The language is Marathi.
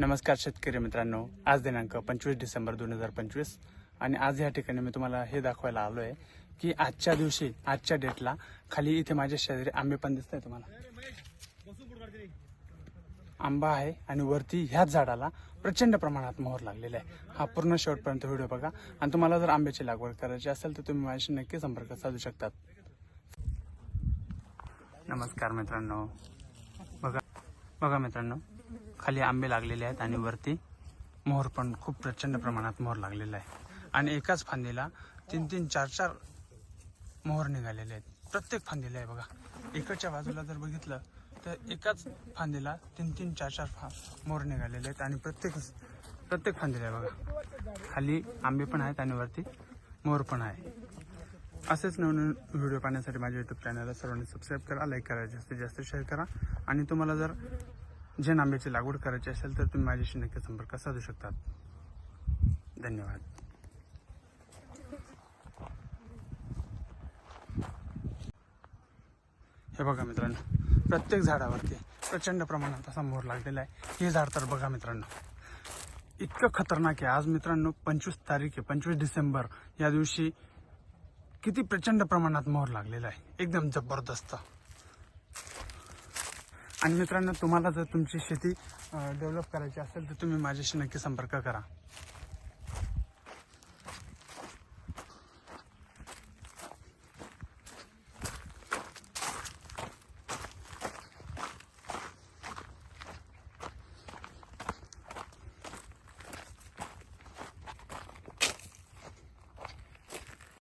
नमस्कार शेतकरी मित्रांनो. आज दिनांक पंचवीस डिसेंबर दोन हजार पंचवीस आणि आज या ठिकाणी मी तुम्हाला हे दाखवायला आलो आहे की आजच्या दिवशी आजच्या डेटला खाली इथे माझ्या शेजारी आंबे पण दिसत आहे तुम्हाला. आंबा आहे आणि वरती ह्याच झाडाला प्रचंड प्रमाणात मोहर लागलेला आहे. हा पूर्ण शेवटपर्यंत व्हिडिओ बघा आणि तुम्हाला जर आंब्याची लागवड करायची असेल तर तुम्ही माझ्याशी नक्की संपर्क साधू शकतात. नमस्कार मित्रांनो. बघा बघा मित्रांनो. खाली आंबे लागलेले आहेत आणि वरती मोहर पण खूप प्रचंड प्रमाणात मोहर लागलेला आहे. आणि एकाच फांदीला तीन तीन चार चार मोहर निघालेले आहेत. प्रत्येक फांदीला आहे बघा. इकडच्या बाजूला जर बघितलं तर एकाच फांदीला तीन तीन चार चार फा मोहर निघालेले आहेत आणि प्रत्येक प्रत्येक फांदीला आहे बघा. खाली आंबे पण आहेत आणि वरती मोहर पण आहे. असेच नवनवीन व्हिडिओ पाहण्यासाठी माझ्या युट्यूब चॅनलला सर्वांनी सबस्क्राईब करा लाईक करा जास्तीत जास्त शेअर करा. आणि तुम्हाला जर जे आंब्याची लागवड करायची असेल तर तुम्ही माझ्याशी नक्की संपर्क साधू शकतात. धन्यवाद. हे बघा मित्रांनो प्रत्येक झाडावरती प्रचंड प्रमाणात असा मोर लागलेला आहे. हे झाड तर बघा मित्रांनो इतकं खतरनाक आहे. आज मित्रांनो पंचवीस तारीख आहे पंचवीस डिसेंबर. या दिवशी किती प्रचंड प्रमाणात मोहर लागलेला आहे. एकदम जबरदस्त. आणि मित्रांनो तुम्हाला जर तुमची शेती डेव्हलप करायची असेल तर तुम्ही माझ्याशी नक्की संपर्क करा.